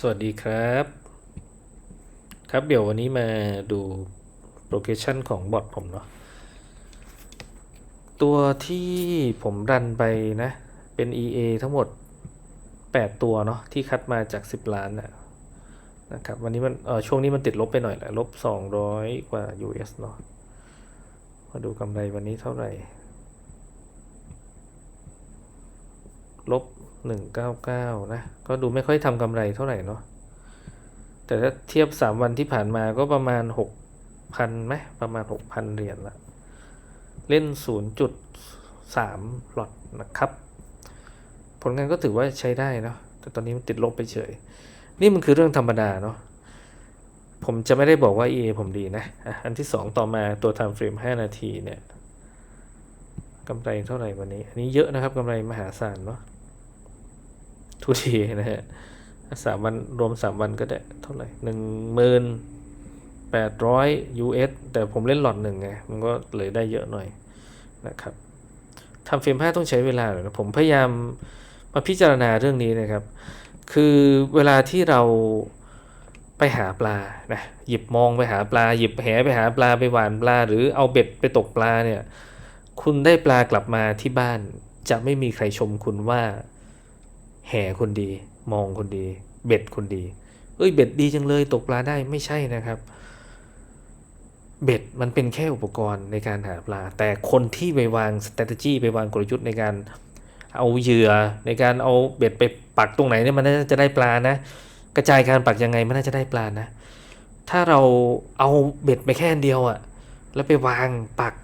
สวัสดีครับ ครับเดี๋ยววันนี้มาดูโปรเกชันของบอทผมเนาะตัวที่ผมรันไปนะ เป็น EA ทั้งหมด 8 ตัวเนาะที่คัดมาจาก 10 ล้านนะนะครับวันนี้มันเออช่วงนี้มันติดลบไปหน่อยแหละลบ 200 กว่า US เนาะมาดูกำไรวันนี้เท่าไหร่ ลบ 199 นะ ก็ดูไม่ค่อยทำกำไรเท่าไหร่เนาะแต่ถ้าเทียบ 3 วันที่ผ่านมาก็ประมาณ 6,000ไหมประมาณ 6,000 เหรียญละ เล่น 0.3 หลอดนะครับ ผลงานก็ถือว่าใช้ได้เนาะแต่ตอนนี้มันติดลบไปเฉย นี่มันคือเรื่องธรรมดาเนาะผมจะไม่ได้บอกว่า EA ผมดีนะ อันที่ 2 ต่อมาตัว time frame 5 นาทีเนี่ยกำไรเท่าไหร่วันนี้ อันนี้เยอะนะครับกำไรมหาศาลเนาะ ทุทีนะฮะสามวันรวมสามวันก็ได้เท่าไหร่หนึ่งหมื่นแปดร้อย US แต่ผมเล่นหลอดหนึ่งไง มันก็เลยได้เยอะหน่อยนะครับทำเฟรมห้าต้องใช้เวลาหน่อยนะผมพยายามมาพิจารณาเรื่องนี้นะครับ คือเวลาที่เราไปหาปลานะหยิบมองไปหาปลา หยิบแหไปหาปลาไปหวานปลา หรือเอาเบ็ดไปตกปลาเนี่ย คุณได้ปลากลับมาที่บ้าน จะไม่มีใครชมคุณว่า แห่คนดี มองคนดี เบ็ดคนดี เอ้ยเบ็ดดีจังเลยตกปลาได้ไม่ใช่นะครับ เบ็ดมันเป็นแค่อุปกรณ์ในการหาปลา แต่คนที่ไปวาง strategy ไปวางกลยุทธ์ในการเอาเหยื่อในการเอาเบ็ดไปปักตรงไหนเนี่ยมันน่าจะได้ปลานะ กระจายการปักยังไงมันน่าจะได้ปลานะ ถ้าเราเอาเบ็ดไปแค่อันเดียวอะแล้วไปวางปัก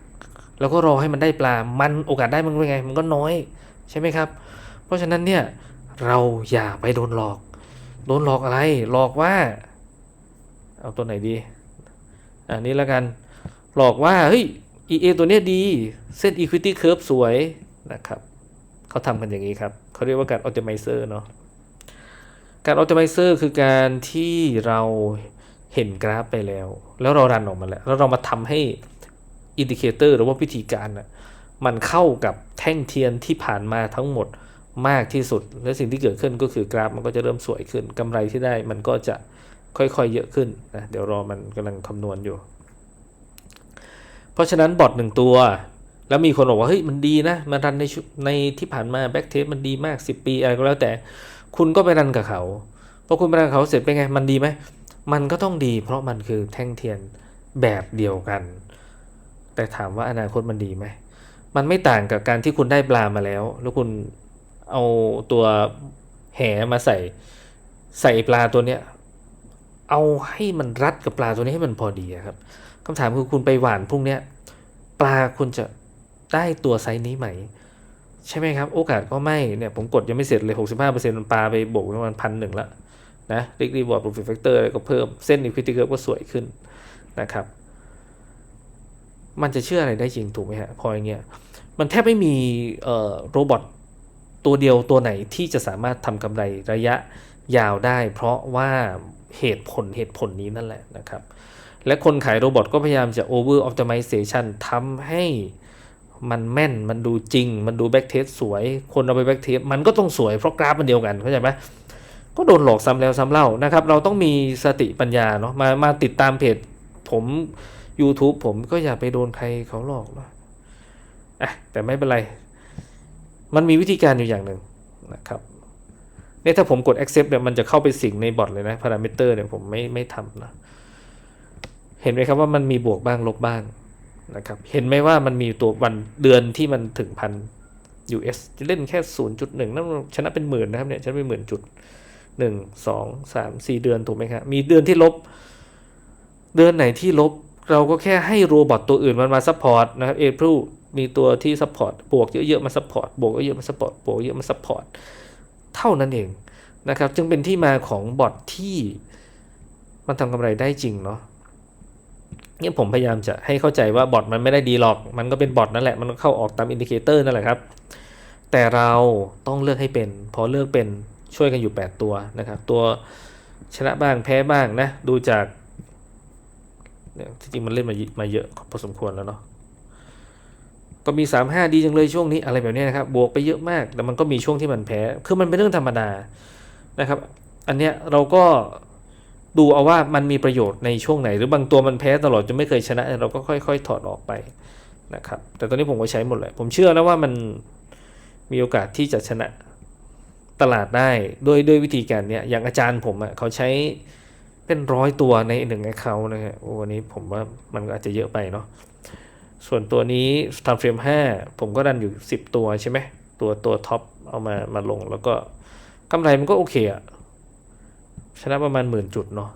แล้วก็รอให้มันได้ปลา มันโอกาสได้มันเป็นไง มันก็น้อยใช่ไหมครับ เพราะฉะนั้นเนี่ย เราอย่าไปโดนหลอก โดนหลอกอะไร หลอกว่า เอาตัวไหนดี อันนี้แล้วกัน หลอกว่า เฮ้ย EA ตัวเนี้ยดี เส้น equity curve สวยนะครับ เขาทำกันอย่างนี้ครับ เขาเรียกว่าการ optimizer เนาะ การ optimizer คือการที่เราเห็นกราฟไปแล้ว แล้วเรารันออกมาแล้ว แล้วเรามาทำให้อินดิเคเตอร์หรือว่าวิธีการน่ะมันเข้ากับแท่งเทียนที่ผ่านมาทั้งหมด มากที่สุด และสิ่งที่เกิดขึ้นก็คือกราฟมันก็จะเริ่มสวยขึ้นกำไรที่ได้มันก็จะค่อยๆเยอะขึ้นนะเดี๋ยวรอมันกำลังคำนวณอยู่ เพราะฉะนั้นบอทหนึ่งตัว แล้วมีคนบอกว่าเฮ้ยมันดีนะมันรันในชุในที่ผ่านมาแบ็กเทสมันดีมาก 10 ปีอะไรก็แล้วแต่คุณก็ไปรันกับเขาพอคุณไปรันกับเขาเสร็จเป็นไงมันดีไหมมันก็ต้องดี เพราะมันคือแท่งเทียนแบบเดียวกัน แต่ถามว่าอนาคตมันดีไหมมันไม่ต่างกับการที่คุณได้ปลามาแล้ว แล้วคุณ เอาตัวแหมาใส่ใส่ปลาตัวเนี้ยเอาให้มันรัดกับปลาตัวนี้ให้มันพอดีครับคำถามคือคุณไปหวานพรุ่งเนี้ยปลาคุณจะได้ตัวไซส์นี้ไหม ใช่ไหมครับ โอกาสก็ไม่เนี่ยผมกดยังไม่เสร็จเลย 65%ปลาไปบวกประมาณพันหนึ่งละนะเรีกรีวอร์ดโปรฟิตแฟกเตอร์อะไรก็เพิ่มเส้นอีควิตี้เกิร์ก็สวยขึ้นนะครับ มันจะเชื่ออะไรได้จริงถูกไหมฮะพออย่างเงี้ยมันแทบไม่มีเอ่อโรบอท ตัวเดียวตัวไหนที่จะสามารถทำกำไรระยะยาวได้ เพราะว่าเหตุผลเหตุผลนี้นั่นแหละนะครับ และคนขายโรบอทก็พยายามจะ over optimization ทำให้มันแม่นมันดูจริง มันดูแบ็กเทสสวย คนเอาไปแบ็กเทสมันก็ต้องสวยเพราะกราฟมันเดียวกันเข้าใจไหมก็โดนหลอกซ้ำแล้วซ้ำเล่านะครับ เราต้องมีสติปัญญาเนาะมามาติดตามเพจผม YouTube ผมก็อย่าไปโดนใครเขาหลอกนะอะแต่ไม่เป็นไร มันมีวิธีการอยู่อย่างหนึ่งนะครับเนี่ยถ้าผมกด accept เนี่ยมันจะเข้าไปสิงในบอทเลยนะพารามิเตอร์เนี่ยผมไม่ไม่ทำนะเห็นไหมครับว่ามันมีบวกบ้างลบบ้างนะครับเห็นไหมว่ามันมีตัววันเดือนที่มันถึงพัน US จะเล่นแค่ 0.1นั่นชนะเป็นหมื่นนะครับเนี่ยชนะเป็นหมื่นจุดหนึ่งสองสามสี่เดือนถูกไหมครับมีเดือนที่ลบ เดือนไหนที่ลบ เราก็แค่ให้โรบอทตัวอื่นมันมาซัพพอร์ตนะครับ April มีตัวที่ซัพพอร์ตบวกเยอะๆมาซัพพอร์ตบวกเยอะๆมาซัพพอร์ตบวกเยอะมาซัพพอร์ตเท่านั้นเองนะครับ จึงเป็นที่มาของบอทที่มันทำกำไรได้จริงเนาะเนี่ยผมพยายามจะให้เข้าใจว่าบอทมันไม่ได้ดีหรอก มันก็เป็นบอทนั่นแหละ มันก็เข้าออกตามอินดิเคเตอร์นั่นแหละครับ แต่เราต้องเลือกให้เป็น พอเลือกเป็นช่วยกันอยู่ 8 ตัวนะครับ ตัวชนะบ้างแพ้บ้างนะ ดูจากเนี่ยจริงมันเล่นมามาเยอะพอสมควรแล้วเนาะ ก็มี 3 5 ดีจังเลยช่วงนี้อะไรแบบนี้นะครับ บวกไปเยอะมากแต่มันก็มีช่วงที่มันแพ้ คือมันเป็นเรื่องธรรมดานะครับ อันเนี้ยเราก็ดูเอาว่ามันมีประโยชน์ในช่วงไหน หรือบางตัวมันแพ้ตลอดจนไม่เคยชนะ เราก็ค่อย ๆ ถอดออกไปนะครับ แต่ตอนนี้ผมก็ใช้หมดเลยผมเชื่อนะว่ามันมีโอกาสที่จะชนะตลาดได้ด้วยด้วยวิธีการเนี้ยอย่างอาจารย์ผมอะ่ะเขาใช้เป็นร้อยตัวในหนึ่งไอเขานะฮะโอ้วันนี้ผมว่ามันก็อาจจะเยอะไปเนาะ ส่วนตัวนี้ทำเฟรม5 ผมก็ดันอยู่ 10 ตัวใช่ไหมตัวตัวท็อปเอามามาลงแล้วก็กำไรมันก็โอเคอะชนะประมาณหมื่นจุดเนาะ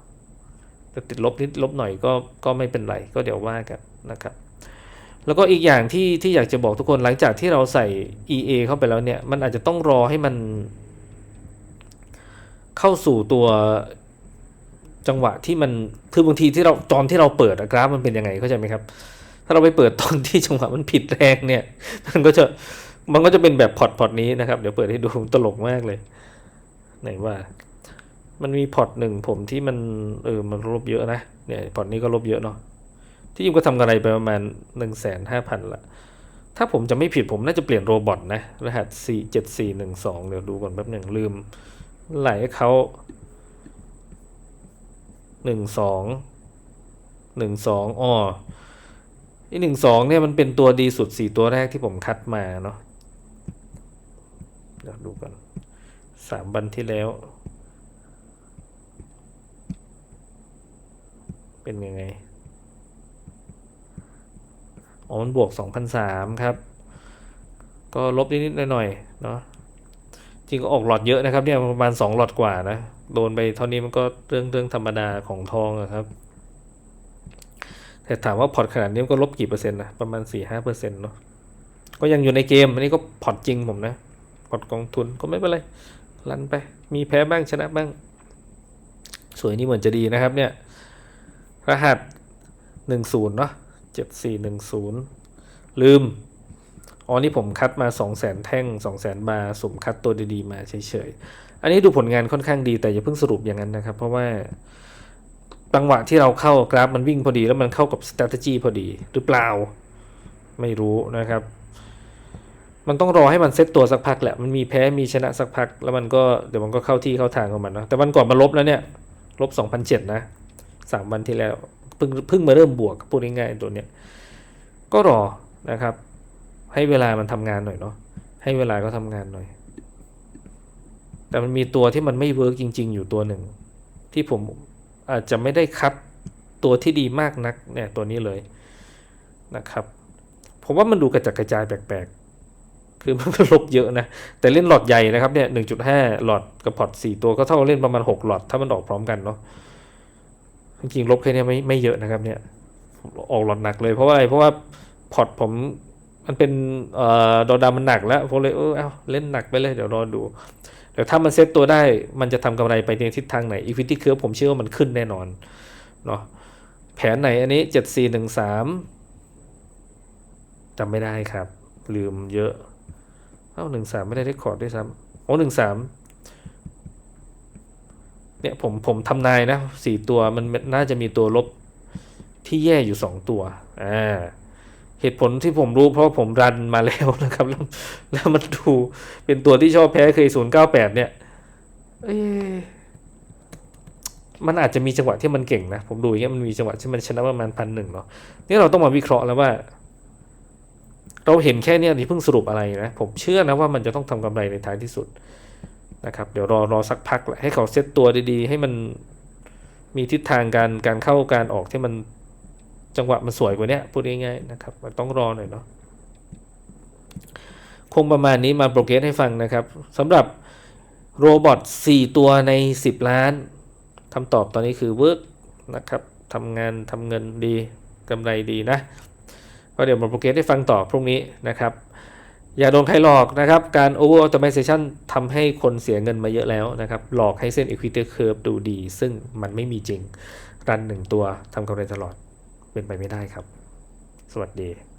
แต่ติดลบนิดลบหน่อยก็ก็ไม่เป็นไร ก็เดี๋ยวว่ากันนะครับ แล้วก็อีกอย่างที่ที่อยากจะบอกทุกคนหลังจากที่เราใส่ EA เข้าไปแล้วเนี่ย มันอาจจะต้องรอให้มัน เข้าสู่ตัวจังหวะที่มันคือบางทีที่เราตอนที่เราเปิดกราฟมันเป็นยังไงเข้าใจไหมครับ ถ้าเราไปเปิดตอนที่จังหวะมันผิดแรงเนี่ย มันก็จะมันก็จะเป็นแบบพอร์ตพอร์ตนี้นะครับ เดี๋ยวเปิดให้ดูตลกมากเลย ไหนว่า มันมีพอร์ตหนึ่งผมที่มันเออมันลบเยอะนะเนี่ยพอร์ตนี้ก็ลบเยอะเนาะที่จริงก็ทำกำไรไปประมาณหนึ่งแสนห้าพันละถ้าผมจะไม่ผิดผมน่าจะเปลี่ยนโรบอทนะ รหัสสี่เจ็ดสี่หนึ่งสองเดี๋ยวดูก่อนแป๊บหนึ่งลืม ไหลเขาหนึ่งสองหนึ่งสอ อีหนึ่งสองเนี่ยมันเป็นตัวดีสุดสี่ตัวแรกที่ผมคัดมาเนาะเดี๋ยวดูกันสามวันที่แล้ว เป็นยังไงอ๋อมันบวก2,003ครับ ก็ลบนิดๆหน่อยๆเนาะจริงก็ออกหลอดเยอะนะครับเนี่ยประมาณ2หลอดกว่านะ โดนไปเท่านี้มันก็เรื่องเรื่องธรรมดาของทองอะครับ แต่ถามว่าพอร์ตขนาดนี้ก็ลบกี่เปอร์เซ็นต์นะประมาณ4-5เปอร์เซ็นต์เนาะก็ยังอยู่ในเกมอันนี้ก็พอร์ตจริงผมนะพอร์ตกองทุนก็ไม่เป็นไรรันไป มีแพ้บ้างชนะบ้าง สวยนี่เหมือนจะดีนะครับเนี่ย รหัส 10 เนาะเจ็ดสี่หนึ่งศูนย์ลืม อ๋อนี่ผมคัดมาสองแสนแท่งสองแสนบาสุ่มคัดตัวดีๆ มาเฉยๆ อันนี้ดูผลงานค่อนข้างดีแต่อย่าเพิ่งสรุปอย่างนั้นนะครับ เพราะว่า จังหวะที่เราเข้ากราฟมันวิ่งพอดี แล้วมันเข้ากับ strategy พอดี หรือเปล่า ไม่รู้นะครับ มันต้องรอให้มันเซตตัวสักพักแหละ มันมีแพ้มีชนะสักพัก แล้วมันก็เดี๋ยวมันก็เข้าที่เข้าทางของมันเนาะ แต่วันก่อนมาลบแล้วเนี่ย ลบสองพันเจ็ดนะสามวันที่แล้ว เพิ่งเพิ่งมาเริ่มบวกพูดง่ายๆตัวเนี้ย ก็รอนะครับ ให้เวลามันทำงานหน่อยเนาะ ให้เวลาก็ทำงานหน่อย แต่มันมีตัวที่มันไม่เวิร์กจริง ๆ อยู่ตัวหนึ่งที่ผม อาจจะไม่ได้คัดตัวที่ดีมากนักเนี่ยตัวนี้เลยนะครับผมว่ามันดูกระจัดกระจายแปลกๆ คือมันลบเยอะนะ แต่เล่นหลอดใหญ่นะครับเนี่ยหนึ่งจุดห้าหลอดกับพอร์ตสี่ตัวก็เท่ากับเล่นประมาณหกหลอดถ้ามันออกพร้อมกันเนาะจริงๆลบแค่นี้ไม่ไม่เยอะนะครับเนี่ยออกหลอดหนักเลยเพราะว่าอะไรเพราะว่าพอร์ตผมมันเป็นเอ่อดอดามันหนักแล้วผมเลยเออเอาเล่นหนักไปเลยเดี๋ยวรอดู เดี๋ยวถ้ามันเซตตัวได้มันจะทำกำไรไปในทิศทางไหนอีควิตี้เคิร์ผมเชื่อว่ามันขึ้นแน่นอนเนาะแผนไหนอันนี้เจ็ดสี่หนึ่งสามจำไม่ได้ครับ ลืมเยอะ เอ้าหนึ่งสามไม่ได้เรคคอร์ดด้วยซ้ำโอ้หนึ่งสามเนี่ยผมผมทำนายนะสี่ตัวมันน่าจะมีตัวลบที่แย่อยู่สองตัวอ่า เหตุผลที่ผมรู้เพราะผมรันมาแล้วนะครับ แล้วแล้วมันดูเป็นตัวที่ชอบแพ้เคยศูนย์เก้าแปดเนี่ยเอมันอาจจะมีจังหวะที่มันเก่งนะ ผมดูอย่างเงี้ยมันมีจังหวะที่มันชนะประมาณพันหนึ่งเนาะนี่เราต้องมาวิเคราะห์แล้วว่า เราเห็นแค่เนี้ยที่เพิ่งสรุปอะไรนะ ผมเชื่อนะว่ามันจะต้องทำกำไรในท้ายที่สุดนะครับ เดี๋ยวรอรอสักพักแหละให้เขาเซตตัวดีๆ ให้มันมีทิศทางการการเข้าการออกที่มัน จังหวะมันสวยกว่านี้พูดง่ายๆนะครับมันต้องรอหน่อยเนาะคงประมาณนี้มาโปรเกรสให้ฟังนะครับสำหรับโรบอท4 ตัวใน 10 ล้านคำตอบตอนนี้คือเวิร์กนะครับทำงานทำเงินดีกำไรดีนะ ก็เดี๋ยวมาโปรเกรสให้ฟังต่อพรุ่งนี้นะครับ อย่าโดนใครหลอกนะครับ การ over automation ทำให้คนเสียเงินมาเยอะแล้วนะครับ หลอกให้เส้น equity curve ดูดี ซึ่งมันไม่มีจริง รันหนึ่งตัวทำกำไรตลอด เป็นไปไม่ได้ครับ สวัสดี